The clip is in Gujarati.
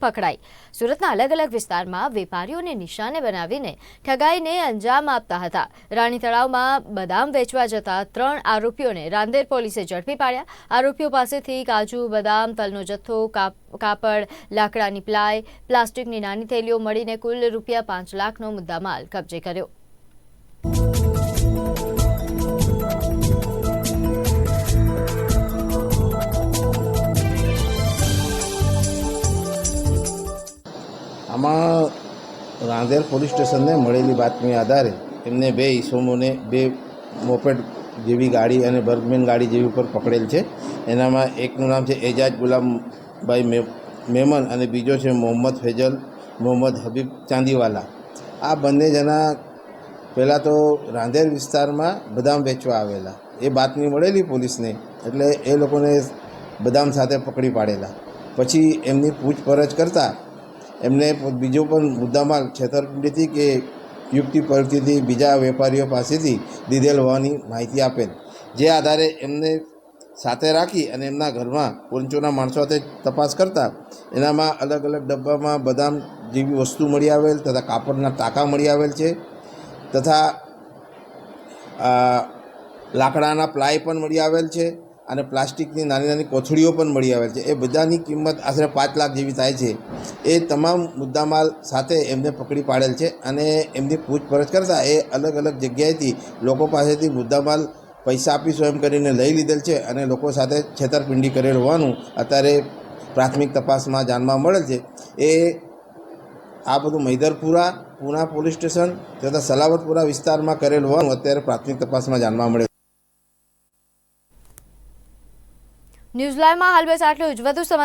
પકડાઈ. સુરતના અલગ અલગ વિસ્તારમાં વેપારીઓને નિશાને બનાવીને ઠગાઈને અંજામ આપતા હતા. રાણી તળાવમાં બદામ વેચવા જતા ત્રણ આરોપીઓને રાંદેર પોલીસે ઝડપી પાડ્યા. આરોપીઓ પાસેથી કાજુ, બદામ, તલનો જથ્થો, કાપ- કાપડ, લાકડાની પ્લાય, પ્લાસ્ટિકની નાની થેલીઓ મળીને કુલ રૂપિયા પાંચ લાખનો મુદ્દામાલ કબજે કર્યો. આમાં રાંદેર પોલીસ સ્ટેશનને મળેલી બાતમી આધારે એમને બે ઈસમોને, બે મોપેડ જેવી ગાડી અને બર્ગમેન ગાડી જેવી ઉપર પકડેલ છે. એનામાં એકનું નામ છે એજાજ ગુલામભાઈ મેમન અને બીજો છે મોહમ્મદ ફેજલ, મોહમ્મદ હબીબ ચાંદીવાલા. આ બંને જણા પહેલાં તો રાંદેર વિસ્તારમાં બદામ વેચવા આવેલા. એ બાતમી મળેલી પોલીસને એટલે એ લોકોને બદામ સાથે પકડી પાડેલા. પછી એમની પૂછપરછ કરતાં એમને બીજો પણ મુદ્દામાલ છેતરપિંડીથી કે યુક્તિ પરિસ્થિતિ બીજા વેપારીઓ પાસેથી લીધેલ હોવાની માહિતી આપેલ. જે આધારે એમને સાથે રાખી અને એમના ઘરમાં પંચોના માણસો સાથે તપાસ કરતા એનામાં અલગ અલગ ડબ્બામાં બદામ જેવી વસ્તુ મળી આવેલ તથા કાપડના ટાંકા મળી આવેલ છે તથા લાકડાના પ્લાય પણ મળી આવેલ છે અને પ્લાસ્ટિકની નાની નાની કોથળીઓ પણ મળી આવેલ છે. એ બધાની કિંમત આશરે પાંચ લાખ જેવી થાય છે. એ તમામ મુદ્દામાલ સાથે એમને પકડી પાડેલ છે અને એમની પૂછપરછ કરતાં એ અલગ અલગ જગ્યાએથી લોકો પાસેથી મુદ્દામાલ પૈસા આપીશું એમ કરીને લઈ લીધેલ છે અને લોકો સાથે છેતરપિંડી કરેલ હોવાનું અત્યારે પ્રાથમિક તપાસમાં જાણવા મળેલ છે. એ આ બધું મૈદરપુરા, પુના પોલીસ સ્ટેશન તથા સલાવતપુરા વિસ્તારમાં કરેલ હોવાનું અત્યારે પ્રાથમિક તપાસમાં જાણવા મળે ન્યૂઝ હાલ બસ આટલું જ. વધુ સમાચાર